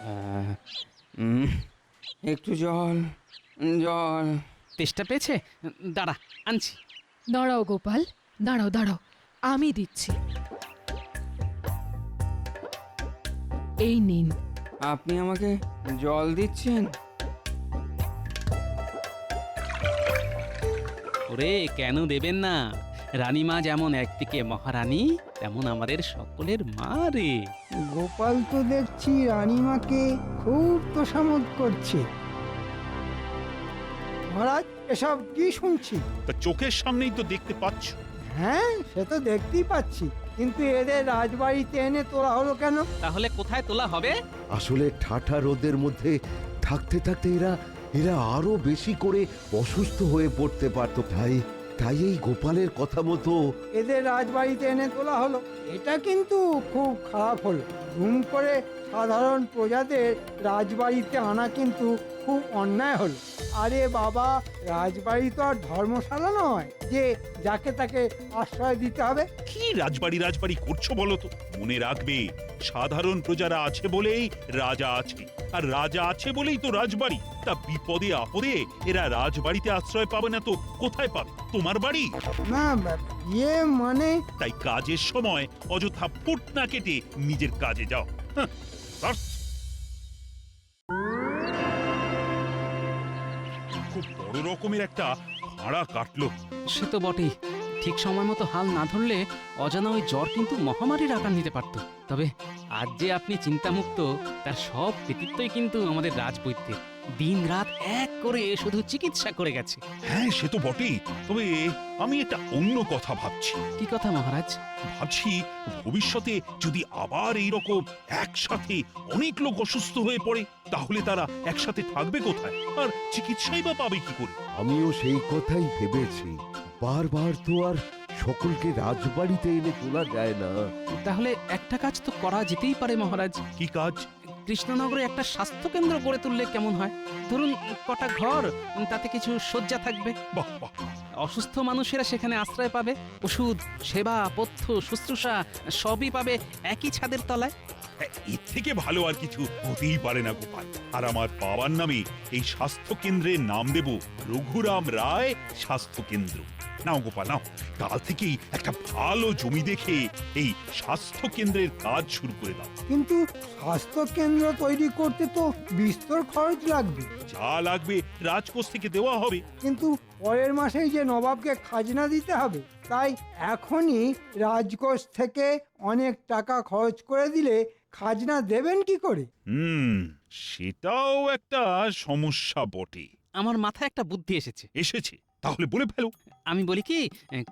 আহ, একটু জল জল। তেষ্টা পেয়েছে? দাঁড়া আনছি। দাঁড়াও গোপাল দাঁড়াও দাঁড়াও আমি দিচ্ছি। এই নিন। আপনি আমাকে জল দিচ্ছেন? ওরে কেন দেবেন না? রানীমা যেমন একদিকে মহারানী তেমন আমাদের সকলের মা রে। গোপাল তো দেখছি রানীমাকে খুব তোষামত করছে। মহারাজ এসব কি শুনছি? তা চোখের সামনেই তো দেখতে পাচ্ছ। হ্যাঁ সে তো দেখতেই পাচ্ছি। কিন্তু এদের রাজবাড়িতে এনে তোলা হলো কেন? তাহলে কোথায় তোলা হবে? আসলে ঠাঠা রোদের মধ্যে থাকতে থাকতে এরা এরা আরও বেশি করে অসুস্থ হয়ে পড়তে পারতো। তাই তাই এই গোপালের কথা মতো এদের রাজবাড়িতে এনে তোলা হলো। এটা কিন্তু খুব খারাপ হলো। ঘুম করে সাধারণ প্রজাদের রাজবাড়িতে আনা কিন্তু খুব অন্যায় হলো। আরে বাবা রাজবাড়ি তো আর ধর্মশালা নয়। যে যাকে তাকে আশ্রয় দিতে হবে। কি রাজবাড়ি রাজবাড়ি করছ বলো তো? মনে রাখবে সাধারণ প্রজারা আছে বলেই রাজা আছে। আর রাজা আছে বলেই তো রাজবাড়ি। তা বিপদে আপদে এরা রাজবাড়িতে আশ্রয় পাবে না তো কোথায় পাবে? তোমার বাড়ি? না ইয়ে মানে? তাই কাজের সময় অযথা ফুট না কেটে নিজের কাজে যাও। হাহ, খুব বড় রকমের একটা ভাড়া কাটলো। সে তো বটেই। ঠিক সময় মতো হাল না ধরলে অজানা ওই জ্বর কিন্তু মহামারীর আকার নিতে পারত। তবে আজ যে আপনি চিন্তামুক্ত তার সব কৃতিত্বই কিন্তু আমাদের রাজবৈদ্যের। দিন রাত এক করে শুধু চিকিৎসা করে গেছে। হ্যাঁ সে তো বটেই। তবে আমি একটা অন্য কথা ভাবছি। কি কথা মহারাজ? ভাবছি ভবিষ্যতে যদি আবার এই রকম একসাথে অনেক লোক অসুস্থ হয়ে পড়ে তাহলে তারা একসাথে থাকবে কোথায়? আর চিকিৎসাই বা পাবে কি করে? আমিও সেই কথাই ভেবেছি। বারবার তো আর সকলকে রাজবাড়িতে এনে তোলা যায় না। তাহলে একটা কাজ তো করা যেতেই পারে মহারাজ। কি কাজ? কৃষ্ণনগরে একটা স্বাস্থ্য কেন্দ্র গড়ে তুললে কেমন হয়? ধরুন কটা ঘর তাতে কিছু শয্যা থাকবে। বাহ বাহ। অসুস্থ মানুষেরা সেখানে আশ্রয় পাবে। ওষুধ সেবা পথ্য শুশ্রূষা সবই পাবে একই ছাদের তলায়। এর থেকে ভালো আর কিছু হতেই পারে না গোপাল। আর আমার বাবার নামে এই স্বাস্থ্য কেন্দ্রের নাম দেব রঘুরাম রায় স্বাস্থ্য কেন্দ্র নাও গোপাল নাও। কাল থেকেই একটা ভালো জমি দেখে এই স্বাস্থ্য কেন্দ্রের কাজ শুরু করে দাও। কিন্তু স্বাস্থ্য কেন্দ্র তৈরি করতে তো বিস্তর খরচ লাগবে। যা লাগবে রাজকোষ থেকে দেওয়া হবে। কিন্তু পরের মাসেই যে নবাবকে খাজনা দিতে হবে তাই এখনই রাজকোষ থেকে অনেক টাকা খরচ করে দিলে খাজনা দেবেন কি করে? হুম সেটাও একটা সমস্যা বটে। আমার মাথায় একটা বুদ্ধি এসেছে। এসেছে তাহলে বলে ফেলো। আমি বলি কি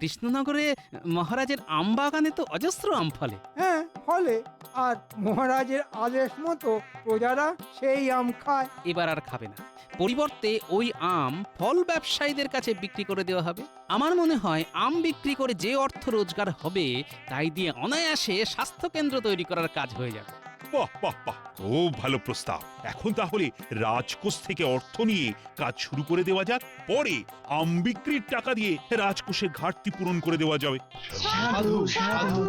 কৃষ্ণনগরে মহারাজের আম বাগানে তো অজস্র আম ফলে। হ্যাঁ ফলে। আর মহারাজের আদেশ মতো প্রজারা সেই আম খায়। এবার আর খাবে না। পরিবর্তে ওই আম ফল ব্যবসায়ীদের কাছে বিক্রি করে দেওয়া হবে। আমার মনে হয় আম বিক্রি করে যে অর্থ রোজগার হবে তাই দিয়ে অনায়াসে স্বাস্থ্য কেন্দ্র তৈরি করার কাজ হয়ে যাবে। বাহ বাহ বাহ। খুব ভালো প্রস্তাব। এখন তাহলে রাজকোষ থেকে অর্থ নিয়ে কাজ শুরু করে দেওয়া যাক পরে আম বিক্রির টাকা দিয়ে রাজকোষের ঘাটতি পূরণ করে দেওয়া যাবে। সাধু সাধু।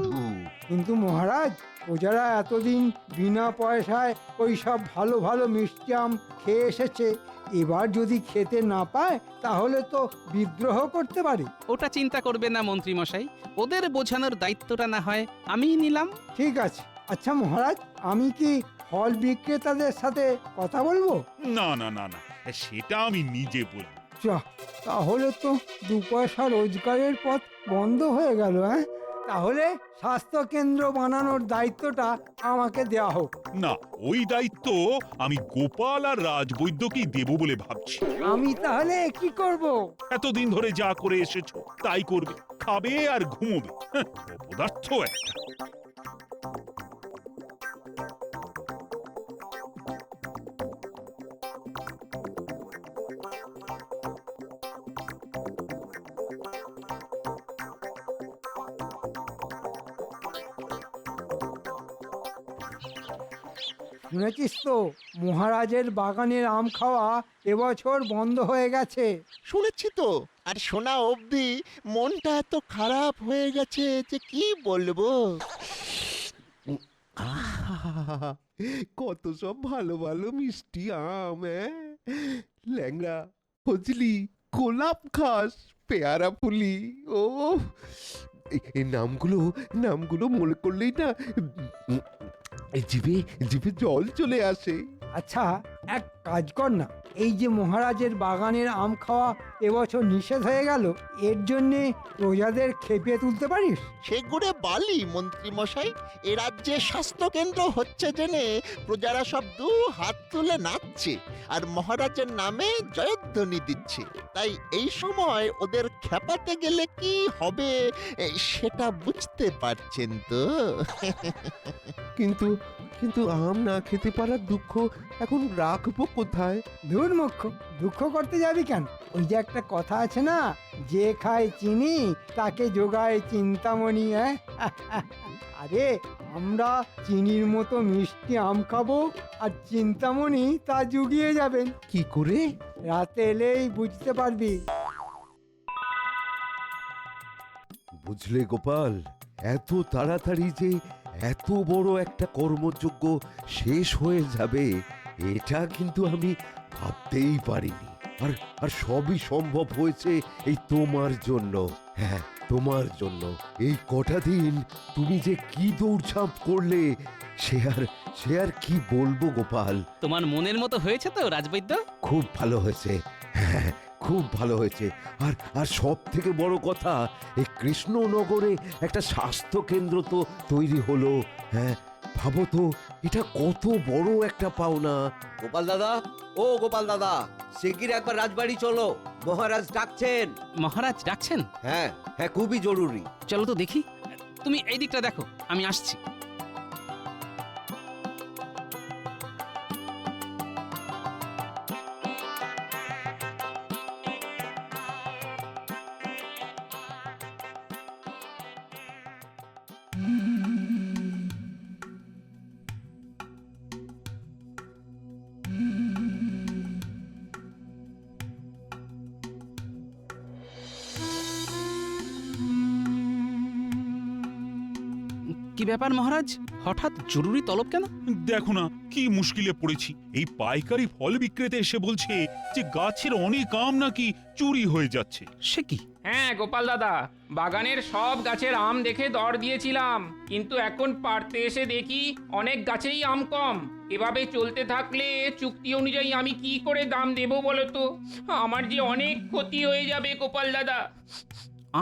কিন্তু মহারাজ প্রজারা এতদিন বিনা পয়সায় ওই সব ভালো ভালো মিষ্টি আম খেয়ে এসেছে। এবার যদি খেতে না পায় তাহলে তো বিদ্রোহ করতে পারে। ওটা চিন্তা করবে না মন্ত্রী মশাই ওদের বোঝানোর দায়িত্বটা না হয় আমিই নিলাম। ঠিক আছে। আচ্ছা মহারাজ আমি কি ফল বিক্রেতাদের সাথে কথা বলব? না না না না সেটা আমি নিজে বলব চাহ তাহলে তো দু পয়সা রোজগারের পথ বন্ধ হয়ে গেল হ্যাঁ? তাহলে স্বাস্থ্য কেন্দ্র বানানোর দায়িত্বটা আমাকে দেওয়া হোক। না ওই দায়িত্ব আমি গোপাল আর রাজবৈদ্যকেই দেব বলে ভাবছি। আমি তাহলে কি করব? এতদিন ধরে যা করে এসেছ তাই করবে। খাবে আর ঘুমোবে। হ্যাঁ, অপদার্থ একটা। শুনেছিস তো? মহারাজের বাগানের আম খাওয়া এবছর বন্ধ হয়ে গেছে। শুনেছি তো। আর শোনা অবধি মনটা এত খারাপ হয়ে গেছে যে কি বলব? আহা কত সব ভালো ভালো মিষ্টি আম ল্যাংড়া, ফজলি, গোলাপ ঘাস, পেয়ারা ফুলি, ও। নামগুলো নামগুলো মনে করলেই না জিভে জিভে জল চলে আসে। আচ্ছা এক কাজ কর না। এই যে মহারাজের বাগানের আম খাওয়া এবছর নিষেধ হয়ে গেল এর জন্যে প্রজাদের খেপিয়ে তুলতে পারিস? সেগুড়ে বালি মন্ত্রী মশাই এ রাজ্যে স্বাস্থ্য কেন্দ্র হচ্ছে জেনে প্রজারা সব দু হাত তুলে নাচছে আর মহারাজের নামে জয়ধ্বনি দিচ্ছে। তাই এই সময় ওদের খেপাতে গেলে কি হবে সেটা বুঝতে পারছেন তো? কিন্তু কিন্তু আম না খেতে পারার দুঃখ এখন রাখব কোথায় ধুর মুখ্য দুঃখ করতে যাবি কেন? ওই যে একটা কথা আছে না যে খায় চিনি তাকে যোগায় চিন্তামণি হ্যাঁ? আরে আমরা চিনির মতো মিষ্টি আম খাব আর চিন্তামণি তা জুগিয়ে যাবেন কি করে? রাতে এলেই বুঝতে পারবি। বুঝলে গোপাল এত তাড়াতাড়ি যে এত বড় একটা কর্মযোগ্য শেষ হয়ে যাবে। এটা কিন্তু আমি ভাবতেই পারিনি। আর আর সবই সম্ভব হয়েছে এই তোমার জন্য। হ্যাঁ তোমার জন্য। এই কটা দিন তুমি যে কি দৌড়ঝাঁপ করলে সে আর সে আর কি বলব গোপাল? তোমার মনের মতো হয়েছে তো রাজবৈদ্য? খুব ভালো হয়েছে। হ্যাঁ খুব ভালো হয়েছে। আর আর সব থেকে বড় কথা এই কৃষ্ণনগরে একটা স্বাস্থ্য কেন্দ্র তো তৈরি হলো। হ্যাঁ ভাবো তো এটা কত বড় একটা পাওনা। গোপাল দাদা ও গোপাল দাদা শিগগির একবার রাজবাড়ি চলো। মহারাজ ডাকছেন। মহারাজ ডাকছেন? হ্যাঁ হ্যাঁ খুবই জরুরি। চলো তো দেখি। তুমি এই দিকটা দেখো আমি আসছি। কি ব্যাপার মহারাজ? হঠাৎ জরুরি তলব কেন? দেখো না কি মুশকিলে পড়েছি। এই পাইকারি ফল বিক্রেতা এসে বলছে যে গাছের অনেক আম নাকি চুরি হয়ে যাচ্ছে। সে কি? হ্যাঁ গোপাল দাদা বাগানের সব গাছের আম দেখে দর দিয়েছিলাম। কিন্তু এখন পারতে এসে দেখি অনেক গাছেই আম কম। এভাবে চলতে থাকলে চুক্তি অনুযায়ী আমি কি করে দাম দেব বলো তো আমার যে অনেক ক্ষতি হয়ে যাবে গোপাল দাদা।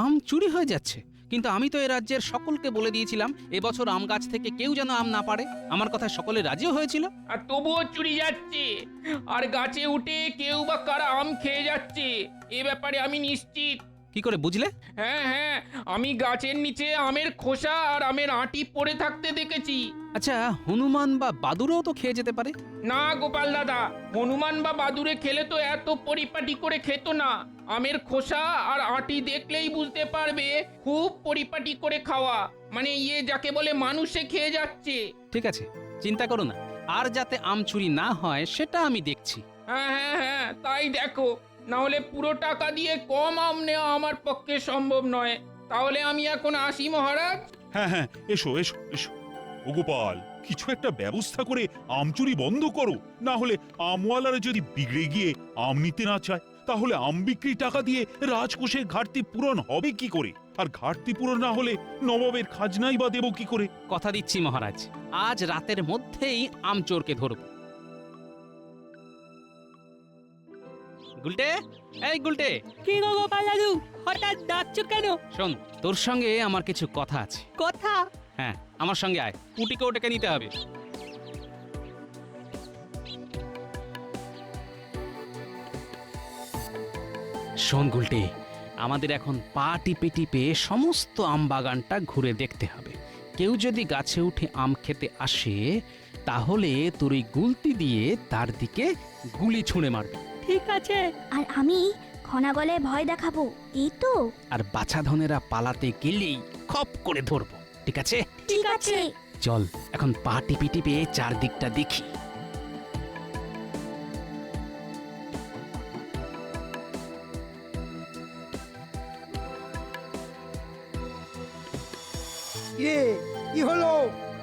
আম চুরি হয়ে যাচ্ছে। কিন্তু আমি তো এ রাজ্যের সকলকে বলে দিয়েছিলাম এবছর আম গাছ থেকে কেউ যেন আম না পারে। আমার কথা সকলে রাজিও হয়েছিল। আর তবুও চুরি যাচ্ছে। আর গাছে উঠে কেউ বা কারা আম খেয়ে যাচ্ছে, এ ব্যাপারে আমি নিশ্চিত। কি করে বুঝলে? হ্যাঁ হ্যাঁ আমি গাছের নিচে আমের খোসা আর আমের আঁটি পড়ে থাকতে দেখেছি। আচ্ছা হনুমান বা বাদুরও তো খেয়ে যেতে পারে? না গোপাল দাদা হনুমান বা বাদুরে খেলে তো এত পরিপাটি করে খেত না। আমের খোসা আর আঁটি দেখলেই বুঝতে পারবে খুব পরিপাটি করে খাওয়া। মানে ইয়ে যাকে বলে মানুষে খেয়ে যাচ্ছে। ঠিক আছে চিন্তা করো না। আর যাতে আম চুরি না হয় সেটা আমি দেখছি। হ্যাঁ হ্যাঁ হ্যাঁ তাই দেখো। না হলে পুরো টাকা দিয়ে কম আম নেওয়া আমার পক্ষে সম্ভব নয়। তাহলে আমি এখন আসি মহারাজ? হ্যাঁ হ্যাঁ এসো এসো এসো। ও গোপাল কিছু একটা ব্যবস্থা করে আম চুরি বন্ধ করো। না হলে আমওয়ালারা যদি বিগড়ে গিয়ে আম নিতে না চায় তাহলে আম বিক্রি টাকা দিয়ে রাজকোষের ঘাটতি পূরণ হবে কি করে? আর ঘাটতি পূরণ না হলে নবাবের খাজনাই বা দেবো কি করে? কথা দিচ্ছি মহারাজ। আজ রাতের মধ্যেই আম চোরকে ধরব। গুলটে? এই গুলটে। কি গো গোপাল দাদু? হঠাৎ ডাকছো কেন? শোন তোর সঙ্গে আমার কিছু কথা আছে। কথা? হ্যাঁ আমার সঙ্গে আয়। পুটিকে ওটাকে নিতে হবে। শোন গুলটে আমাদের এখন পা টিপে টিপে সমস্ত আম বাগানটা ঘুরে দেখতে হবে। কেউ যদি গাছে উঠে আম খেতে আসে তাহলে তোর ওই গুলতি দিয়ে তার দিকে গুলি ছুঁড়ে মারবে। ঠিক আছে। আর আমি খনা গলায় ভয় দেখাবো এই তো। আর বাছাধনেরা পালাতে গেলেই খপ করে ধরবো ঠিক আছে? ঠিক আছে। চল এখন পা টিপে টিপে চারদিকটা দেখি। কে? কি হলো?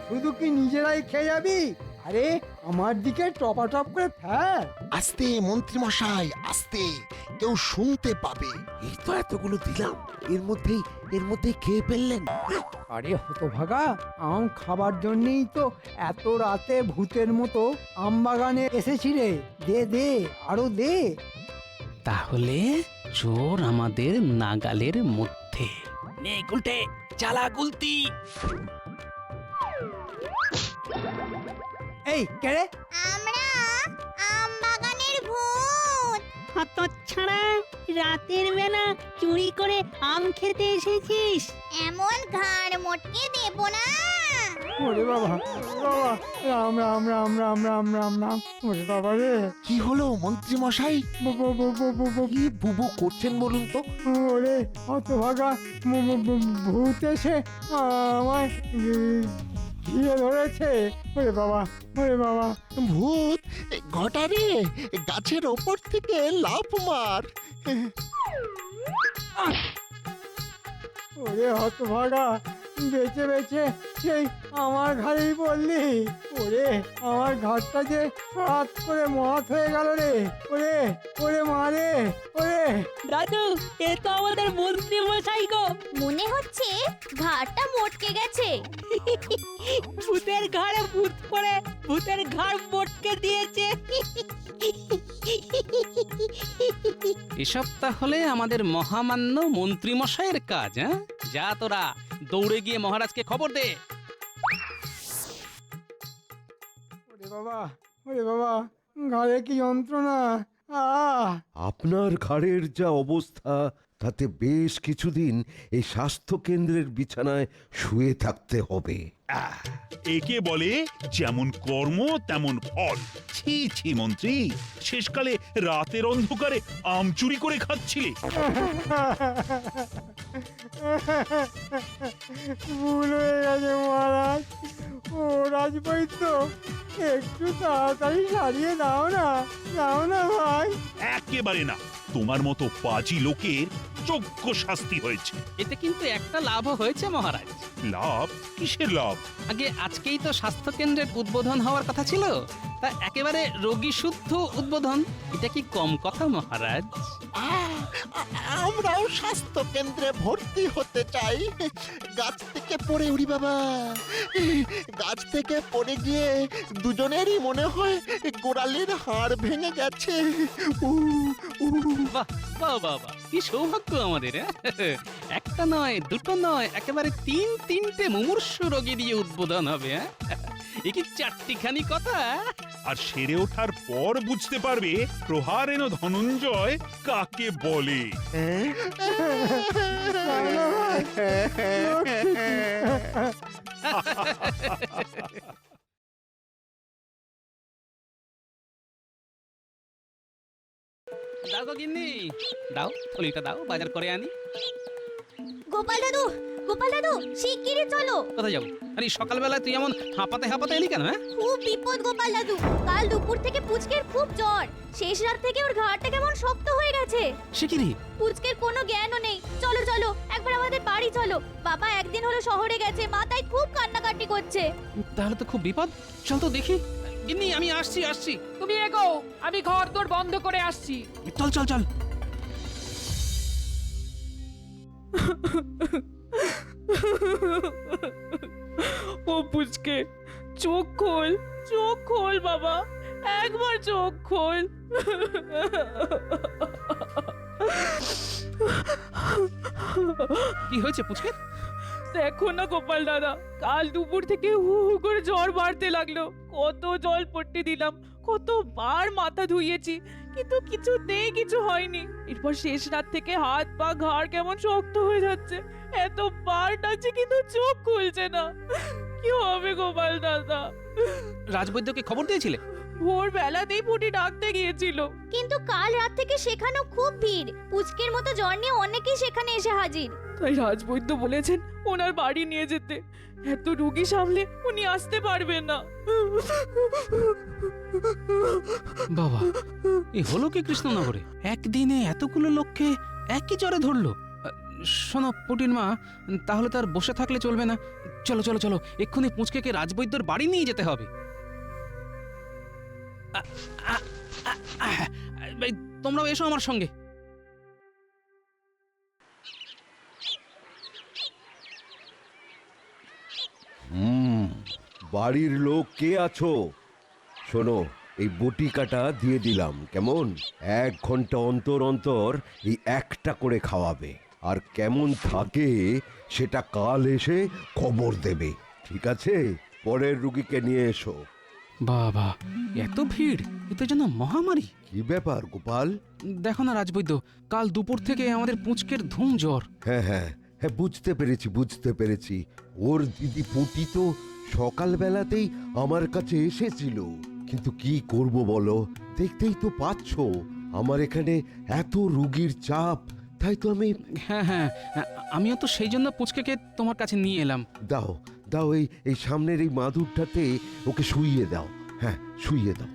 শুধু কি নিজেরাই খেয়ে যাবি? আরে আমার দিকে টপাটপ করে ফেল। আস্তে মন্ত্রী মশাই আস্তে কেউ শুনতে পাবে। এই তো এতগুলো দিলাম এর মধ্যেই এর মধ্যেই খেয়ে ফেললেন। আরে হতভাগা আম খাবার জন্যই তো এত রাতে ভূতের মতো আম বাগানে এসেছি রে। দে দে আরও দে। তাহলে চোর আমাদের নাগালের মধ্যে। নে গুলটে চালা গুলতি। এই কেড়ে আমরা আম বাগানের ভূত। হত ছাড়া রাতের বেলা চুরি করে আম খেতে এসেছিস? এমন ঘাড় মোটকে দেব না। ওরে বাবা বাবা রাম রাম রাম রাম রাম রাম রাম। ওরে বাবা রে। কি হলো মন্ত্রী মশাই? বো- বো- বো- বো- বো- বো- কি বুবু করছেন বলুন তো? ওরে মু- মু- ভূত এসে আমায় ঘিরে ধরেছে। ওরে বাবা ওরে বাবা। ভূত ঘটারে গাছের ওপর থেকে লাফ মার। ওরে হতভাগা বেঁচে বেঁচে সেই আমার ঘাড়েই বললি ওরে আমার ঘাটটা যে সাত করে মহাত হয়ে গেল রে। ওরে ওরে মারে ওরে। দাদু এ তো আমাদের মন্ত্রী মশাই গো। মনে হচ্ছে ঘাড়টা মটকে গেছে। ভূতের ঘাড়ে ভূত পড়ে ভূতের ঘাড় মটকে দিয়েছে। এসব তাহলে আমাদের মহামান্য মন্ত্রীমশাইয়ের কাজ হ্যাঁ? যা তোরা দৌড়ে গিয়ে মহারাজকে খবর দে। ওরে বাবা ওরে বাবা ঘাড়ে কি যন্ত্রণা? আহ! আপনার ঘাড়ের যা অবস্থা তাতে বেশ কিছুদিন এই স্বাস্থ্য কেন্দ্রের বিছানায় শুয়ে থাকতে হবে। আহ, একে বলে যেমন কর্ম তেমন ফল। ছি ছি মন্ত্রী শেষকালে রাতের অন্ধকারে আম চুরি করে খাচ্ছিলে। ভুল হয়ে গেছে মহারাজ। ও রাজবৈদ্য একটু তাড়াতাড়ি সারিয়ে দাও না দাও না ভাই। একেবারে না। তোমার মতো পাজি লোকের যোগ্য শাস্তি হয়েছে। এতে কিন্তু একটা লাভও হয়েছে মহারাজ। লাভ? কিসের লাভ? আগে আজকেই তো স্বাস্থ্য কেন্দ্রের উদ্বোধন হওয়ার কথা ছিল। তা একেবারে রোগী শুদ্ধ উদ্বোধন? এটা কি কম কথা মহারাজ? আমরাও স্বাস্থ্য কেন্দ্রে ভর্তি হতে চাই। গাছ থেকে পড়ে উড়ি বাবা। গাছ থেকে পড়ে গিয়ে দুজনেরই মনে হয় গোড়ালির হাড় ভেঙে গেছে। বাহ বাহ বাহ কি সৌভাগ্য আমাদের হ্যাঁ? একটা নয়, দুটো নয়, একেবারে তিন তিনটে মুমূর্ষু রোগী দিয়ে উদ্বোধন হবে হ্যাঁ? এ কি চারটিখানি কথা আর সেরে ওঠার পর বুঝতে পারবে প্রহারেণ ধনঞ্জয় কাকে বলে। দাও গিন্নি। দাও থলিটা দাও বাজার করে আনি। গোপাল দাদু গোপাল দাদু শিগগিরই চলো। কোথায় যাব? আরে সকালবেলা তুই এমন হাঁপাতে হাঁপাতে এলি কেন হ্যাঁ? খুব বিপদ গোপাল দাদু। কাল দুপুর থেকে পুচকের খুব জ্বর। শেষ রাত থেকে ওর ঘাড়টা কেমন শক্ত হয়ে গেছে। রে? পুচকের কোনো জ্ঞানও নেই। চলো চলো একবার আমাদের বাড়ি চলো। বাবা একদিন হলো শহরে গেছে মা তাই খুব কান্নাকাটি করছে। তাহলে তো খুব বিপদ। চল তো দেখি। গিন্নি আমি আসছি আসছি। তুমি এগো আমি ঘর দোর বন্ধ করে আসছি। চল চল চল। ও পুচকে চোখ খোল চোখ খোল বাবা একবার চোখ খোল। কি হয়েছে পুচকে? দেখো না গোপাল দাদা কাল দুপুর থেকে হু হু করে জ্বর বাড়তে লাগল। কত জল পট্টি দিলাম কতবার মাথা ধুইয়েছি। কিন্তু কিছু নেই কিছু হয়নি। এরপর শেষ রাত থেকে হাত পা ঘাড় কেমন শক্ত হয়ে যাচ্ছে। এত বার ডাকছি কিন্তু চোখ খুলছে না। কি হবে গোপাল দাদা? রাজবৈদ্যকে খবর দিয়েছিলে? ভোর বেলাতেই ফুটি ডাকতে গিয়েছিল। কিন্তু কাল রাত থেকে সেখানেও খুব ভিড়। পুচকের মতো জ্বর নিয়ে অনেকেই সেখানে এসে হাজির। তাই রাজবৈদ্য বলেছেন ওনার বাড়ি নিয়ে যেতে। এত রুগী সামলে উনি আসতে পারবেন না। বাবা এ হলো কি কৃষ্ণনগরে? একদিনে এতগুলো লোককে একই জ্বরে ধরলো। আহ, শোনো পুটির মা তাহলে তার বসে থাকলে চলবে না। চলো চলো চলো এক্ষুনি পুঁচকেকে রাজবৈদ্যর বাড়ি নিয়ে যেতে হবে। তোমরাও এসো আমার সঙ্গে। হুম, বাড়ির লোক কে আছো? শোনো, এই বটিকাটা দিয়ে দিলাম, কেমন? এক ঘণ্টা অন্তর অন্তর এই একটা করে খাওয়াবে। আর কেমন থাকে, সেটা কাল এসে খবর দেবে, ঠিক আছে? পরের রুগীকে নিয়ে এসো। বাবা এত ভিড় এতে যেন মহামারী। কি ব্যাপার গোপাল? দেখো না রাজবৈদ্য কাল দুপুর থেকে আমাদের পুঁচকের ধুম জ্বর। হ্যাঁ হ্যাঁ হ্যাঁ বুঝতে পেরেছি বুঝতে পেরেছি। ওর দিদি পুটি তো সকালবেলাতেই আমার কাছে এসেছিল। কিন্তু কি করব বলো? দেখতেই তো পাচ্ছ আমার এখানে এত রুগীর চাপ তাই তো আমি হ্যাঁ হ্যাঁ আমিও তো সেই জন্য পুচকেকে তোমার কাছে নিয়ে এলাম। দাও দাও এই এই সামনের এই মাদুরটাতে ওকে শুইয়ে দাও। হ্যাঁ শুইয়ে দাও।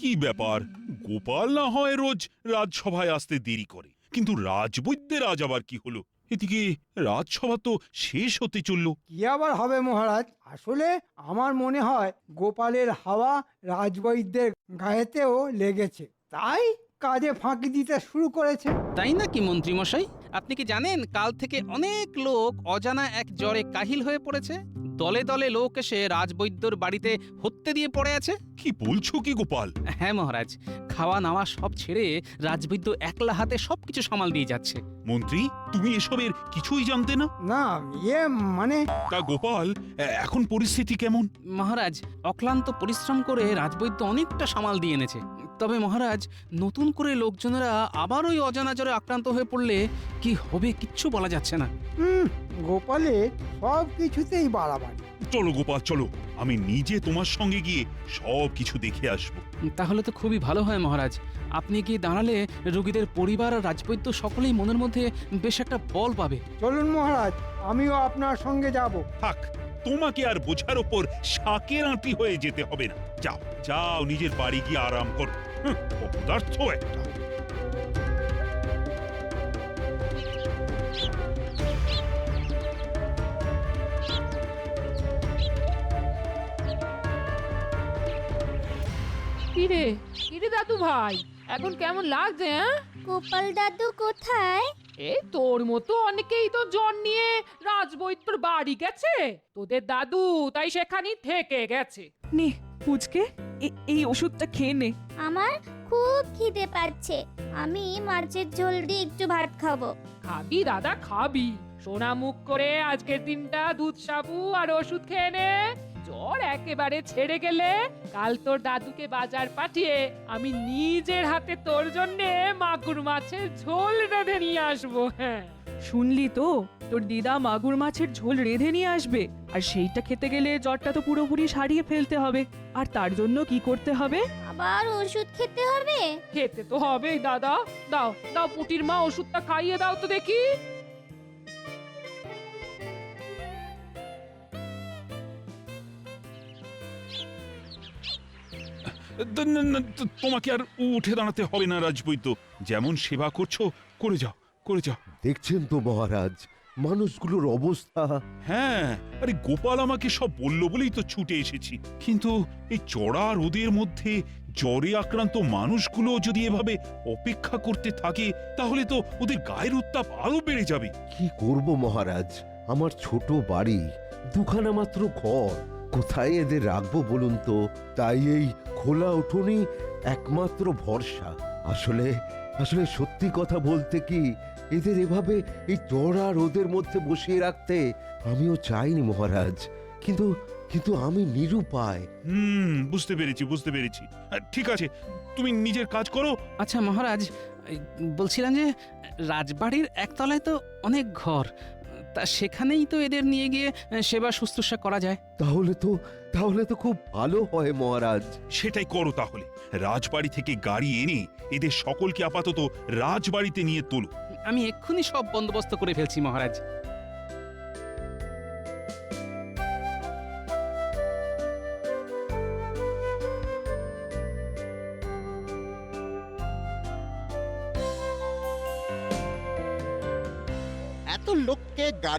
কি ব্যাপার? গোপাল না হয় রোজ রাজসভায় আসতে দেরি করে। কিন্তু রাজবৈদ্যের আজ আবার কি হলো? এদিকে রাজসভা তো শেষ হতে চলল। কি আবার হবে মহারাজ? আসলে আমার মনে হয় গোপালের হাওয়া রাজবৈদ্যের গায়েতেও লেগেছে। তাই? কাজে ফাঁকি দিতে শুরু করেছে। তাই নাকি মন্ত্রী মশাই আপনি কি জানেন কাল থেকে অনেক লোক অজানা এক জ্বরে কাহিল হয়ে পড়েছে? দলে দলে লোক এসে রাজবৈদ্যর বাড়িতে হত্যে দিয়ে পড়ে আছে? কি বলছো কি গোপাল? হ্যাঁ মহারাজ খাওয়া নাওয়া সব ছেড়ে রাজবৈদ্য একলা হাতে সবকিছু সামাল দিয়ে যাচ্ছে। মন্ত্রী তুমি এসবের কিছুই জানতে না? না ইয়ে মানে তা গোপাল এ- এখন পরিস্থিতি কেমন? মহারাজ অক্লান্ত পরিশ্রম করে রাজবৈদ্য অনেকটা সামাল দিয়ে এনেছে। তবে মহারাজ নতুন করে লোকজনেরা আবার ওই অজানা জ্বরে আক্রান্ত হয়ে পড়লে কি হবে কিচ্ছু বলা যাচ্ছে না। হুম গোপালের সব কিছুতেই বাড়াবাড়ি। চলো গোপাল চলো। আমি নিজে তোমার সঙ্গে গিয়ে সব কিছু দেখে আসব। তাহলে তো খুবই ভালো হয় মহারাজ। আপনি কি দাঁড়ালে রোগীদের পরিবার আর রাজবৈদ্য সকলেই মনের মধ্যে বেশ একটা বল পাবে। চলুন মহারাজ আমিও আপনার সঙ্গে যাব। থাক তোমাকে আর বোঝার ওপর শাকের আঁটি হয়ে যেতে হবে না। যাও যাও নিজের বাড়ি গিয়ে আরাম করো। একটা। কিরে কিরে দাদু ভাই এখন কেমন লাগছে হ্যাঁ? গোপাল দাদু কোথায়? এই তোর মতো অনেকেই তো জ্বর নিয়ে রাজবৈদ্যর বাড়ি গেছে। তোদের দাদু তাই সেখানেই থেকে গেছে। নে পুচকে এই ওষুধটা খেয়ে নে। আমার খুব খিদে পাচ্ছে। আমি মাছের ঝোল দিয়ে একটু ভাত খাব। খাবি দাদা খাবি। সোনা মুখ করে আজকের দিনটা দুধ সাবু আর ওষুধ খেয়ে নে। জ্বর একেবারে ছেড়ে গেলে কাল তোর দাদুকে বাজার পাঠিয়ে আমি নিজের হাতে তোর জন্যে মাগুর মাছের ঝোল রেঁধে নিয়ে আসব হ্যাঁ। শুনলি তো? তোর দিদা মাগুর মাছের ঝোল রেঁধে নিয়ে আসবে আর সেইটা খেতে গেলে জ্বরটা তো পুরোপুরি সারিয়ে ফেলতে হবে। আর তার জন্য কি করতে হবে? আবার ওষুধ খেতে হবে? খেতে তো হবেই দাদা। দাও দাও পুটির মা ওষুধটা খাইয়ে দাও তো দেখি। না, না, তো- তোমাকে আর উঠে দাঁড়াতে হবে না রাজবৈদ্য। যেমন সেবা করছ করে যাও করে যাও। দেখছেন তো মহারাজ মানুষগুলোর অবস্থা। হ্যাঁ আরে গোপাল আমাকে সব বলল বলেই তো ছুটে এসেছি। কিন্তু এই চড়া রোদের মধ্যে জ্বরে আক্রান্ত মানুষগুলো যদি এভাবে অপেক্ষা করতে থাকে তাহলে তো ওদের গায়ের উত্তাপ আরও বেড়ে যাবে। কি করব মহারাজ? আমার ছোট বাড়ি দুখানা মাত্র ঘর। কোথায় এদের রাখব বলুন তো? তাই এই খোলা উঠোনই একমাত্র ভরসা। আসলে আসলে সত্যি কথা বলতে কি এদের এভাবে এই চড়া রোদের মধ্যে বসিয়ে রাখতে আমিও চাইনি মহারাজ। কিন্তু কিন্তু আমি নিরুপায়। হুম বুঝতে পেরেছি বুঝতে পেরেছি। ঠিক আছে তুমি নিজের কাজ করো। আচ্ছা মহারাজ বলছিলাম যে রাজবাড়ির একতলায় তো অনেক ঘর। তা সেখানেই তো এদের নিয়ে গিয়ে সেবা শুশ্রূষা করা যায়। তাহলে তো তাহলে তো খুব ভালো হয় মহারাজ। সেটাই করো তাহলে। রাজবাড়ি থেকে গাড়ি এনে এদের সকলকে আপাতত রাজবাড়িতে নিয়ে তোলো। আমি এক্ষুনি সব বন্দোবস্ত করে ফেলছি মহারাজ।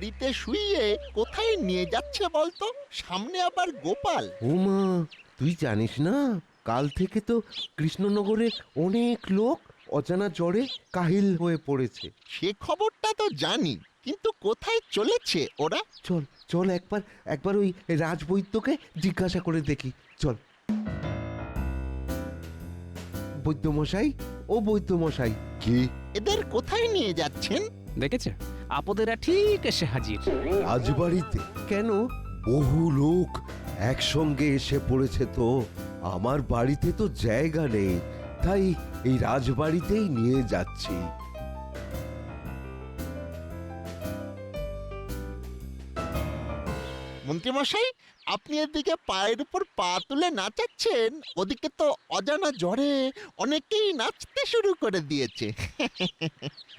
গাড়িতে শুইয়ে কোথায় নিয়ে যাচ্ছে বলতো? সামনে আবার গোপাল। ওমা তুই জানিস না কাল থেকে তো কৃষ্ণনগরে অনেক লোক অজানা জ্বরে কাহিল হয়ে পড়েছে। সে খবরটা তো জানি কিন্তু কোথায় চলেছে ওরা? চল চল একবার একবার ওই রাজবৈদ্যকে জিজ্ঞাসা করে দেখি চল। বৈদ্যমশাই ও বৈদ্যমশাই। কি এদের কোথায় নিয়ে যাচ্ছেন? দেখেছে? আপদেরা ঠিক এসে হাজির। রাজবাড়িতে? কেন? বহু লোক একসঙ্গে এসে পড়েছে তো। আমার বাড়িতে তো জায়গা নেই তাই এই রাজবাড়িতেই নিয়ে যাচ্ছি। মন্ত্রীমশাই আপনি এদিকে পায়ের উপর পা তুলে নাচাচ্ছেন ওদিকে তো অজানা জ্বরে অনেকেই নাচতে শুরু করে দিয়েছে।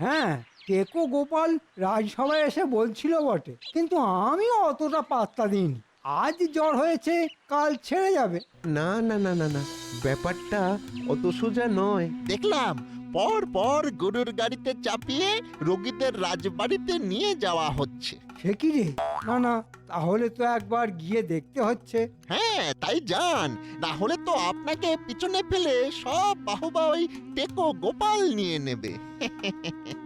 হ্যাঁ টেকো গোপাল রাজসভায় এসে বলছিল বটে কিন্তু আমি অতটা পাত্তা দিইনি। আজ জ্বর হয়েছে কাল ছেড়ে যাবে। না না না না না ব্যাপারটা অত সোজা নয়। দেখলাম পর পর গরুর গাড়িতে চাপিয়ে রোগীদের রাজবাড়িতে নিয়ে যাওয়া হচ্ছে। সে কি রে? না না তাহলে তো একবার গিয়ে দেখতে হচ্ছে। হ্যাঁ তাই যান। না হলে তো আপনাকে পিছনে ফেলে সব বাহুবা ওই টেকো গোপাল নিয়ে নেবে।